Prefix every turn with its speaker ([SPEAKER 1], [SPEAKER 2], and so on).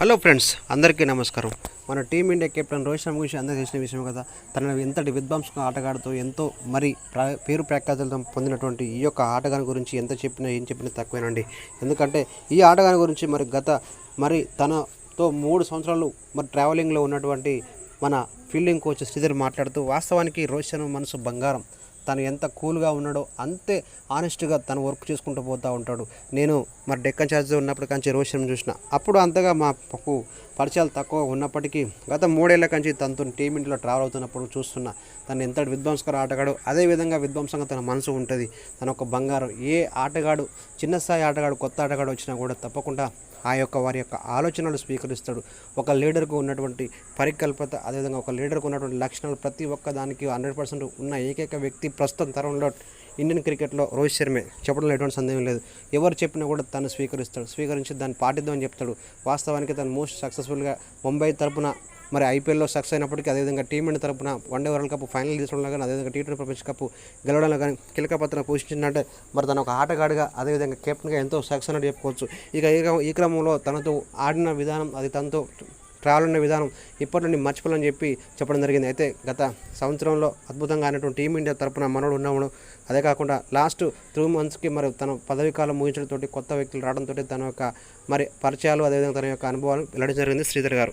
[SPEAKER 1] Hello friends అందరికీ నమస్కారం. మన టీమిండియా కెప్టెన్ రోహిత్ శర్మ గురించి అందరూ తెలిసిన విషయం కదా తన ఎంతటి విధ్వంసంగా ఆటగాడుతూ ఎంతో మరి ప్రా- పేరు ప్రఖ్యాతులతో పొందినటువంటి ఈ యొక్క ఆటగాని గురించి ఎంత చెప్పినా ఏం చెప్పినా తక్కువేనండి. ఎందుకంటే ఈ ఆటగాని గురించి మరి గత మరి తనతో మూడు సంవత్సరాలు మరి ట్రావెలింగ్లో ఉన్నటువంటి మన ఫీల్డింగ్ కోచ్ శ్రీధర్ మాట్లాడుతూ వాస్తవానికి రోహిత్ శర్మ మనసు బంగారం. తను ఎంత కూల్గా ఉన్నాడో అంతే ఆనెస్ట్గా తను వర్క్ చేసుకుంటూ పోతూ ఉంటాడు. నేను మరి డెక్కన్ ఛార్జ్ ఉన్నప్పుడు కంచి రోహిత్ చూసిన. అప్పుడు అంతగా మాకు పరిచయాలు తక్కువ ఉన్నప్పటికీ గత మూడేళ్ళ కంచి తనతో టీమిండియాలో ట్రావెల్ అవుతున్నప్పుడు చూస్తున్నా. తను ఎంత విధ్వంసకర ఆటగాడు అదేవిధంగా విధ్వంసంగా తన మనసు ఉంటుంది. తన ఒక బంగారం ఏ ఆటగాడు చిన్న స్థాయి ఆటగాడు కొత్త ఆటగాడు వచ్చినా కూడా తప్పకుండా ఆ యొక్క వారి యొక్క ఆలోచనలు స్వీకరిస్తాడు. ఒక లీడర్కు ఉన్నటువంటి పరికల్పత అదేవిధంగా ఒక లీడర్కు ఉన్నటువంటి లక్షణాలు ప్రతి ఒక్క దానికి హండ్రెడ్ పర్సెంట్ ఉన్న ఏకైక వ్యక్తి ప్రస్తుతం తరంలో ఇండియన్ క్రికెట్లో రోహిత్ శర్మే చెప్పడంలో ఎటువంటి సందేహం లేదు. ఎవరు చెప్పినా కూడా తను స్వీకరిస్తాడు. స్వీకరించి దాన్ని పాటిద్దామని చెప్తాడు. వాస్తవానికి తను మోస్ట్ సక్సెస్ఫుల్గా ముంబై తరపున మరి ఐపీఎల్లో సక్సెస్ అయినప్పటికీ అదేవిధంగా టీమిండియా తరపున వన్డే వరల్డ్ కప్ ఫైనల్ తీసుకోవడంలో కానీ అదేవిధంగా టీ ట్వంటీ ప్రపంచ కప్ గెలవడంలో కానీ కీలక పాత్ర పోషించిందంటే మరి తన ఒక ఆటగాడిగా అదేవిధంగా కెప్టెన్గా ఎంతో సక్సెస్ అని చెప్పుకోవచ్చు. ఇక ఈ ఈ క్రమంలో తనతో ఆడిన విధానం అది తనతో ట్రావెల్ అయిన విధానం ఇప్పటి నుండి మర్చిపోవాలని చెప్పి చెప్పడం జరిగింది. అయితే గత సంవత్సరంలో అద్భుతంగా అయినటువంటి టీమిండియా తరపున మనోడు ఉన్నాడు అదే కాకుండా లాస్ట్ త్రీ మంత్స్కి మరి తన పదవి కాలం ముగించడంతో కొత్త వ్యక్తులు రావడంతో తన యొక్క మరి పరిచయాలు అదేవిధంగా తన యొక్క అనుభవాలు వెల్లడి జరిగింది శ్రీధర్ గారు.